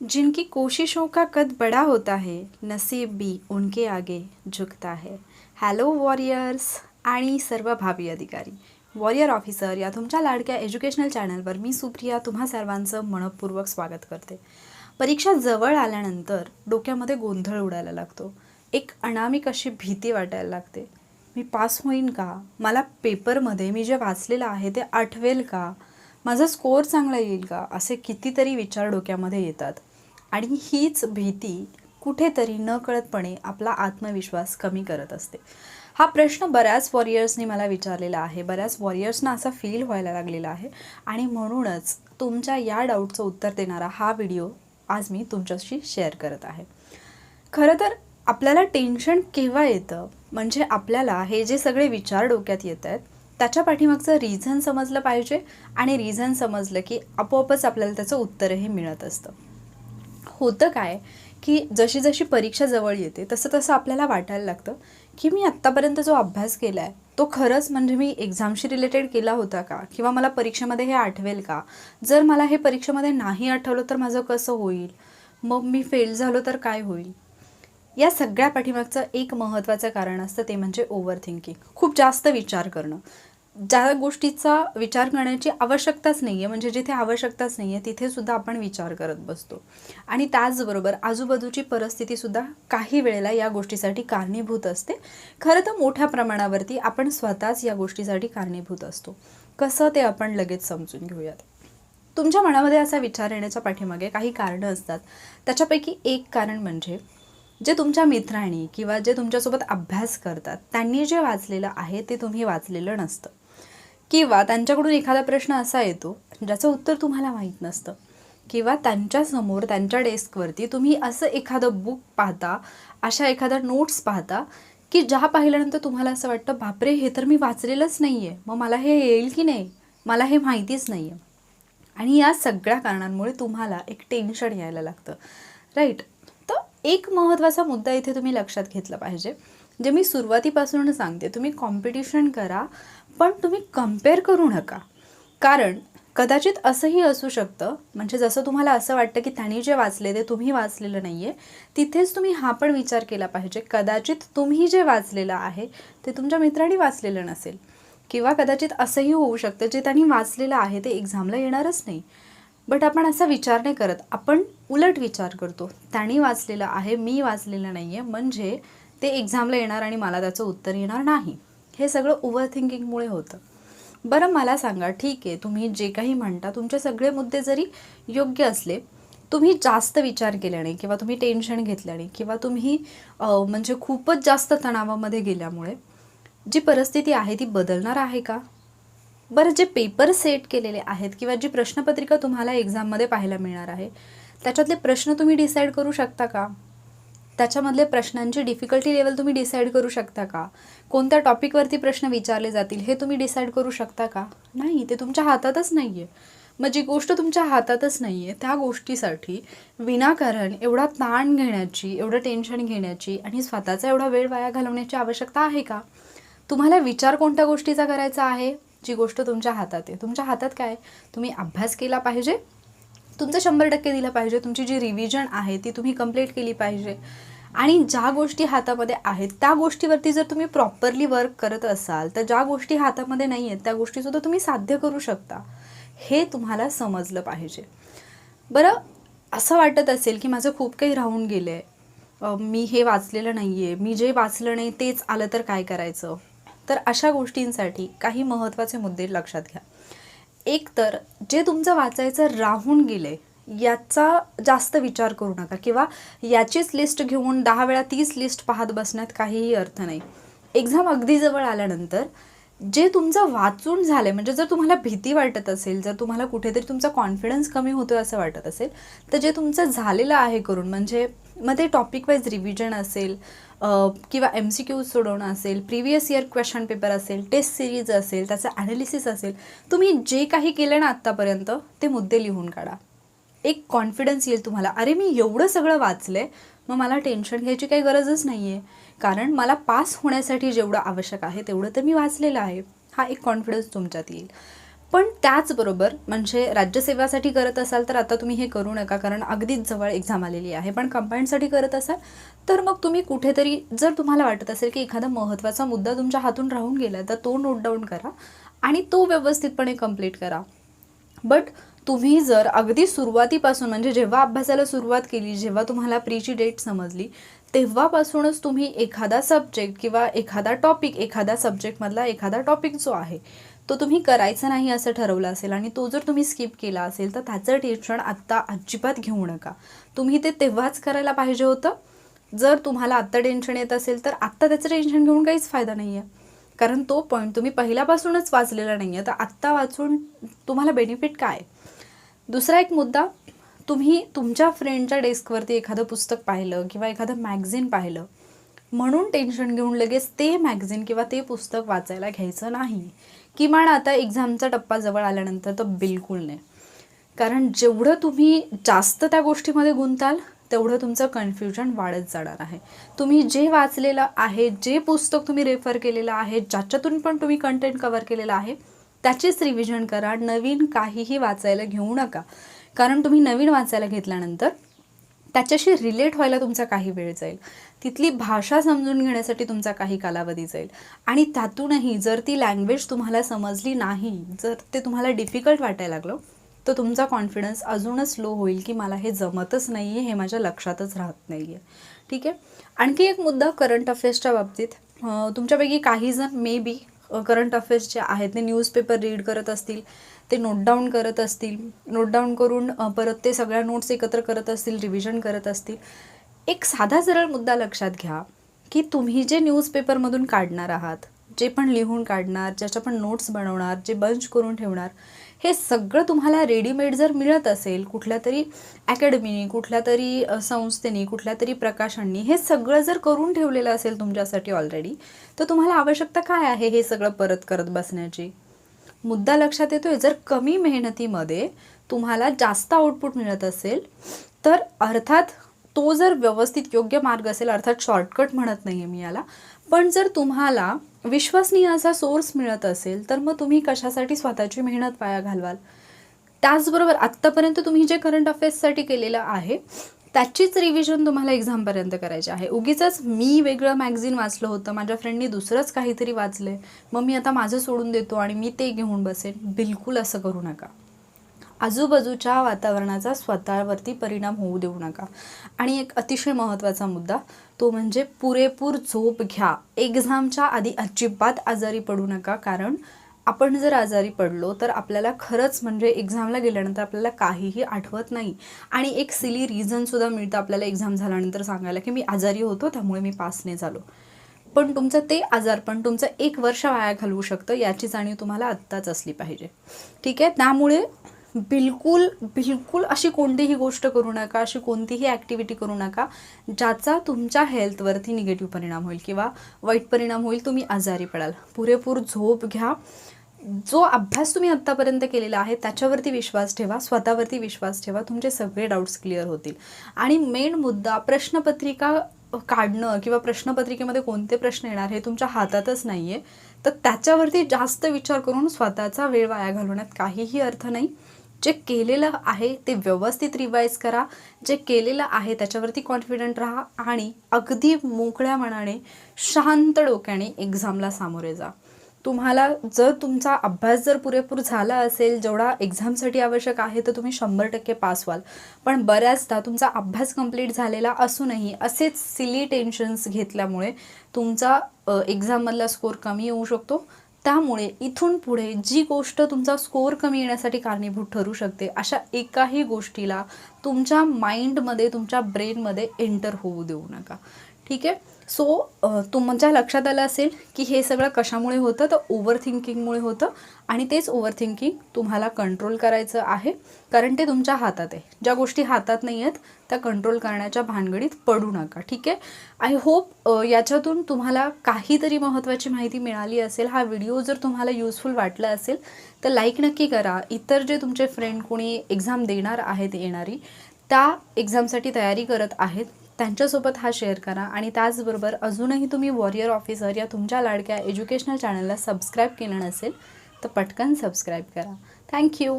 जिनकी कोशिशों का कद बड़ा होता है नसीब भी उनके आगे झुकता है। हॅलो वॉरियर्स आणि सर्व भावी अधिकारी. वॉरियर ऑफिसर या तुमच्या लाडक्या एज्युकेशनल चॅनलवर मी सुप्रिया तुम्हा सर्वांचं मनपूर्वक स्वागत करते. परीक्षा जवळ आल्यानंतर डोक्यामध्ये गोंधळ उडायला लागतो. एक अनामिक अशी भीती वाटायला लागते. मी पास होईन का? मला पेपरमध्ये मी जे वाचलेलं आहे ते आठवेल का? माझा स्कोअर चांगला येईल का? असे कितीतरी विचार डोक्यामध्ये येतात. आणि हीच भीती कुठेतरी न कळतपणे आपला आत्मविश्वास कमी करत असते. हा प्रश्न बऱ्याच वॉरियर्सनी मला विचारलेला आहे. बऱ्याच वॉरियर्सना असा फील व्हायला लागलेला आहे. आणि म्हणूनच तुमच्या या डाऊटचं उत्तर देणारा हा व्हिडिओ आज मी तुमच्याशी शेअर करत आहे. खरं तर आपल्याला टेन्शन केव्हा येतं? म्हणजे आपल्याला हे जे सगळे विचार डोक्यात येत आहेत त्याच्या पाठीमागचं रिझन समजलं पाहिजे आणि रिझन समजलं की आपोआपच आपल्याला त्याचं उत्तरही मिळत असतं. होतं काय की जशी जशी परीक्षा जवळ येते तसं तसं आपल्याला वाटायला लागतं की मी आत्तापर्यंत जो अभ्यास केला आहे तो खरंच म्हणजे मी एक्झामशी रिलेटेड केला होता का? किंवा मला परीक्षेमध्ये हे आठवेल का? जर मला हे परीक्षेमध्ये नाही आठवलं तर माझं कसं होईल? मग मी फेल झालो तर काय होईल? या सगळ्या पाठीमागचं एक महत्त्वाचं कारण असतं ते म्हणजे ओव्हर थिंकिंग खूप जास्त विचार करणं. ज्या गोष्टीचा विचार करण्याची आवश्यकताच नाही आहे म्हणजे जिथे आवश्यकताच नाही आहे तिथे सुद्धा आपण विचार करत बसतो. आणि त्याचबरोबर आजूबाजूची परिस्थितीसुद्धा काही वेळेला या गोष्टीसाठी कारणीभूत असते. खरं तर मोठ्या प्रमाणावरती आपण स्वतःच या गोष्टीसाठी कारणीभूत असतो. कसं ते आपण लगेच समजून घेऊयात. तुमच्या मनामध्ये असा विचार येण्याच्या पाठीमागे काही कारणं असतात. त्याच्यापैकी एक कारण म्हणजे जे तुमच्या मित्रांनी किंवा जे तुमच्यासोबत अभ्यास करतात त्यांनी जे वाचलेलं आहे ते तुम्ही वाचलेलं नसतं. किंवा त्यांच्याकडून एखादा प्रश्न असा येतो ज्याचं उत्तर तुम्हाला माहीत नसतं किंवा त्यांच्यासमोर त्यांच्या डेस्कवरती तुम्ही असं एखादं बुक पाहता अशा एखाद्या नोट्स पाहता की ज्या पाहिल्यानंतर तुम्हाला असं वाटतं बापरे हे तर मी वाचलेलंच नाही आहे मग मला हे येईल की नाही? मला हे माहितीच नाही आहे आणि या सगळ्या कारणांमुळे तुम्हाला एक टेन्शन यायला लागतं. राईट तर एक महत्त्वाचा मुद्दा इथे तुम्ही लक्षात घेतला पाहिजे. जे मी सुरुवातीपासून सांगते तुम्ही कॉम्पिटिशन करा पण तुम्ही कंपेअर करू नका. कारण कदाचित असंही असू शकतं. म्हणजे जसं तुम्हाला असं वाटतं की त्यांनी जे वाचले ते तुम्ही वाचलेलं नाही आहे तिथेच तुम्ही हा पण विचार केला पाहिजे. कदाचित तुम्ही जे वाचलेलं आहे ते तुमच्या मित्रांनी वाचलेलं नसेल. किंवा कदाचित असंही होऊ शकतं जे त्यांनी वाचलेलं आहे ते एक्झामला येणारच नाही. बट आपण असा विचार नाही करत. आपण उलट विचार करतो. त्यांनी वाचलेलं आहे मी वाचलेलं नाही आहे म्हणजे ते एक्झामला येणार आणि मला त्याचं उत्तर येणार नाही. हे सगळं ओव्हर थिंकिंगमुळे होतं. बरं मला सांगा ठीक आहे तुम्ही जे काही म्हणता तुमचे सगळे मुद्दे जरी योग्य असले तुम्ही जास्त विचार केल्याने किंवा तुम्ही टेन्शन घेतल्याने किंवा तुम्ही म्हणजे खूपच जास्त तणावामध्ये गेल्यामुळे जी परिस्थिती आहे ती बदलणार आहे का? बरं जे पेपर सेट केलेले आहेत किंवा जी प्रश्नपत्रिका तुम्हाला एक्झाममध्ये पाहायला मिळणार आहे त्याच्यातले प्रश्न तुम्ही डिसाईड करू शकता का? त्याच्यामधले प्रश्नांची डिफिकल्टी लेवल तुम्ही डिसाईड करू शकता का? कोणत्या टॉपिकवरती प्रश्न विचारले जातील हे तुम्ही डिसाईड करू शकता का? नाही ते तुमच्या हातातच नाही आहे मग जी गोष्ट तुमच्या हातातच नाही आहे त्या गोष्टीसाठी विनाकारण एवढा ताण घेण्याची एवढं टेन्शन घेण्याची आणि स्वतःचा एवढा वेळ वाया घालवण्याची आवश्यकता आहे का? तुम्हाला विचार कोणत्या गोष्टीचा करायचा आहे? जी गोष्ट तुमच्या हातात आहे. तुमच्या हातात काय? आहे? तुम्ही अभ्यास केला पाहिजे? तुमचं शंभर टक्के दिलं पाहिजे तुमची जी रिव्हिजन आहे ती तुम्ही कंप्लीट केली पाहिजे. आणि ज्या गोष्टी हातामध्ये आहेत त्या गोष्टीवरती जर तुम्ही प्रॉपरली वर्क करत असाल तर ज्या गोष्टी हातामध्ये नाही आहेत त्या गोष्टीसुद्धा तुम्ही साध्य करू शकता. हे तुम्हाला समजलं पाहिजे. बरं असं वाटत असेल की माझं खूप काही राहून गेलं आहे मी हे वाचलेलं नाही आहे मी जे वाचलं नाही तेच आलं तर काय करायचं? तर अशा गोष्टींसाठी काही महत्त्वाचे मुद्दे लक्षात घ्या. एक तर जे तुमचं वाचायचं राहून गेले याचा जास्त विचार करू नका किंवा याचीच लिस्ट घेऊन दहा वेळा तीच लिस्ट पाहत बसण्यात काहीही अर्थ नाही. एक्झाम अगदी जवळ आल्यानंतर जे तुमचं वाचून झालं म्हणजे जर तुम्हाला भीती वाटत असेल जर तुम्हाला कुठेतरी तुमचा कॉन्फिडन्स कमी होतो असं वाटत असेल तर जे तुमचं झालेलं आहे करून म्हणजे मग ते टॉपिक वाईज रिव्हिजन असेल किंवा एम सी क्यू सोडवणं असेल प्रिव्हियस इयर क्वेश्चन पेपर असेल टेस्ट सिरीज असेल त्याचं ॲनालिसिस असेल तुम्ही जे काही केलं ना आत्तापर्यंत ते मुद्दे लिहून काढा. एक कॉन्फिडन्स येईल तुम्हाला. अरे मी एवढं सगळं वाचलं आहे मग मला टेन्शन घ्यायची काही गरजच नाही आहे कारण मला पास होण्यासाठी जेवढं आवश्यक आहे तेवढं तर मी वाचलेलं आहे. हा एक कॉन्फिडन्स तुमच्यात येईल. पण त्याचबरोबर म्हणजे राज्यसेवासाठी करत असाल तर आता तुम्ही हे करू नका कारण अगदीच जवळ एक्झाम आलेली आहे. पण कंबाईंडसाठी करत असाल तर मग तुम्ही कुठेतरी जर तुम्हाला वाटत असेल की एखादा महत्त्वाचा मुद्दा तुमच्या हातून राहून गेला तर तो नोट डाऊन करा आणि तो व्यवस्थितपणे कंप्लीट करा. बट तुम्ही जर अगदी सुरुवातीपासून म्हणजे जेव्हा अभ्यासाला सुरुवात केली जेव्हा तुम्हाला प्रीची डेट समजली तेव्हापासूनच तुम्ही एखादा सब्जेक्ट किंवा एखादा टॉपिक एखाद्या सब्जेक्टमधला एखादा टॉपिक जो आहे तो तुम्ही करायचा नाही असं ठरवलं असेल आणि तो जर तुम्ही स्किप केला असेल तर त्याचं टेन्शन आत्ता अजिबात घेऊ नका. तुम्ही ते तेव्हाच करायला पाहिजे होतं. जर तुम्हाला आत्ता टेन्शन येत असेल तर आत्ता त्याचं टेन्शन घेऊन काहीच फायदा नाही आहे कारण तो पॉईंट तुम्ही पहिल्यापासूनच वाचलेला नाही आहे तर आत्ता वाचून तुम्हाला बेनिफिट काय? दुसरा एक मुद्दा तुम्ही तुमच्या फ्रेंडच्या डेस्कवरती एखादं पुस्तक पाहिलं किंवा एखादं मॅगझिन पाहिलं म्हणून टेन्शन घेऊन लगेच ते मॅगझिन किंवा ते पुस्तक वाचायला घ्यायचं नाही. किमान आता एक्झामचा टप्पा जवळ आल्यानंतर तर बिलकुल नाही. कारण जेवढं तुम्ही जास्त त्या गोष्टीमध्ये गुंताल तेवढं तुमचं कन्फ्युजन वाढत जाणार आहे. तुम्ही जे वाचलेलं आहे जे पुस्तक तुम्ही रेफर केलेलं आहे ज्याच्यातून पण तुम्ही कंटेंट कवर केलेलं आहे त्याचेच रिव्हिजन करा. नवीन काहीही वाचायला घेऊ नका. कारण तुम्ही नवीन वाचायला घेतल्यानंतर त्याच्याशी रिलेट व्हायला तुमचा काही वेळ जाईल. तिथली भाषा समजून घेण्यासाठी तुमचा काही कालावधी जाईल. आणि त्यातूनही जर ती लँग्वेज तुम्हाला समजली नाही जर ते तुम्हाला डिफिकल्ट वाटायला लागलं तर तुमचा कॉन्फिडन्स अजूनच लो होईल की मला हे जमतच नाही आहे हे माझ्या लक्षातच राहत नाही आहे ठीक आहे? आणखी एक मुद्दा करंट अफेअर्सच्या बाबतीत. तुमच्यापैकी काही जण मे बी करंट अफेअर्स जे आहेत ते न्यूजपेपर रीड करत असतील ते नोट डाऊन करत असतील नोट डाऊन करून परत ते सगळ्या नोट्स एकत्र करत असतील रिव्हिजन करत असतील. एक साधा सरळ मुद्दा लक्षात घ्या की तुम्ही जे न्यूजपेपरमधून काढणार आहात जे पण लिहून काढणार ज्याच्या पण नोट्स बनवणार जे बंच करून ठेवणार हे सगळं तुम्हाला रेडीमेड जर मिळत असेल कुठल्या तरी अकॅडमीनी कुठल्या तरी संस्थेनी कुठल्या तरी प्रकाशांनी हे सगळं जर करून ठेवलेलं असेल तुमच्यासाठी ऑलरेडी तर तुम्हाला आवश्यकता काय आहे हे सगळं परत करत बसण्याची? मुद्दा लक्षात येतोय जर कमी मेहनतीमध्ये तुम्हाला जास्त आउटपुट मिळत असेल तर अर्थात तो जर व्यवस्थित योग्य मार्ग असेल अर्थात शॉर्टकट म्हणत नाही आहे मी याला पण जर तुम्हाला विश्वसनीय असा सोर्स मिळत असेल तर मग तुम्ही कशासाठी स्वतःची मेहनत वाया घालवाल? त्याचबरोबर आत्तापर्यंत तुम्ही जे करंट अफेअर्ससाठी केलेलं आहे त्याचीच रिव्हिजन तुम्हाला एक्झामपर्यंत करायची आहे. उगीच मी वेगळं मॅगझिन वाचलं होतं माझ्या फ्रेंडनी दुसरंच काहीतरी वाचलंय मग मी आता माझं सोडून देतो आणि मी ते घेऊन बसेन. बिलकुल असं करू नका. आजूबाजूच्या वातावरणाचा स्वतःवरती परिणाम होऊ देऊ नका. आणि एक अतिशय महत्त्वाचा मुद्दा तो म्हणजे पुरेपूर झोप घ्या. एक्झामच्या आधी अजिबात आजारी पडू नका कारण आपण जर आजारी पडलो तर आपल्याला खरंच म्हणजे एक्झामला गेल्यानंतर आपल्याला काहीही आठवत नाही. आणि एक सिली रिझनसुद्धा मिळतं आपल्याला एक्झाम झाल्यानंतर सांगायला की मी आजारी होतो त्यामुळे मी पास नाही झालो. पण तुमचं ते आजारपण तुमचं एक वर्ष वाया घालवू शकतं याची जाणीव तुम्हाला आत्ताच असली पाहिजे. ठीक आहे? त्यामुळे बिलकुल बिलकुल अशी कोणतीही गोष्ट करू नका अशी कोणतीही ॲक्टिव्हिटी करू नका ज्याचा तुमच्या हेल्थवरती निगेटिव्ह परिणाम होईल किंवा वाईट परिणाम होईल तुम्ही आजारी पडाल. पुरेपूर झोप घ्या. जो अभ्यास तुम्ही आत्तापर्यंत केलेला आहे त्याच्यावरती विश्वास ठेवा स्वतःवरती विश्वास ठेवा तुमचे सगळे डाऊट्स क्लिअर होतील. आणि मेन मुद्दा प्रश्नपत्रिका काढणं किंवा प्रश्नपत्रिकेमध्ये कोणते प्रश्न येणार हे तुमच्या हातातच नाही आहे तर त्याच्यावरती जास्त विचार करून स्वतःचा वेळ वाया घालवण्यात काहीही अर्थ नाही. जे केलेलं आहे ते व्यवस्थित रिवाईज करा. जे केलेलं आहे त्याच्यावरती कॉन्फिडंट राहा आणि अगदी मोकळ्या मनाने शांत डोक्याने एक्झामला सामोरे जा. तुम्हाला जर तुमचा अभ्यास जर पुरेपूर झाला असेल जेवढा एक्झामसाठी आवश्यक आहे तर तुम्ही शंभर टक्के पास व्हाल. पण बऱ्याचदा तुमचा अभ्यास कंप्लीट झालेला असूनही असेच सिली टेन्शन्स घेतल्यामुळे तुमचा एक्झाममधला स्कोर कमी येऊ शकतो. त्यामुळे इथून पुढे जी गोष्ट तुमचा स्कोअर कमी येण्यासाठी कारणीभूत ठरू शकते अशा एकाही गोष्टीला तुमच्या माइंडमध्ये तुमच्या ब्रेनमध्ये एंटर होऊ देऊ नका. ठीक आहे? सो तुमच्या लक्षात आलं असेल की हे सगळं कशामुळे होतं? तर ओव्हर थिंकिंगमुळे होतं. आणि तेच ओव्हर थिंकिंग तुम्हाला कंट्रोल करायचं आहे. कारण ते तुमच्या हातात आहे. ज्या गोष्टी हातात नाही आहेत त्या कंट्रोल करण्याच्या भानगडीत पडू नका. ठीक आहे? आय होप याच्यातून तुम्हाला काहीतरी महत्त्वाची माहिती मिळाली असेल. हा व्हिडिओ जर तुम्हाला युजफुल वाटला असेल तर लाईक नक्की करा. इतर जे तुमचे फ्रेंड कोणी एक्झाम देणार आहेत येणारी त्या एक्झामसाठी तयारी करत आहेत. त्यांच्यासोबत हा शेअर करा. आणि त्याचबरोबर अजूनही तुम्ही वॉरियर ऑफिसर या तुमच्या लाडक्या एज्युकेशनल चॅनलला सबस्क्राईब केलं नसेल तर पटकन सबस्क्राईब करा. थँक्यू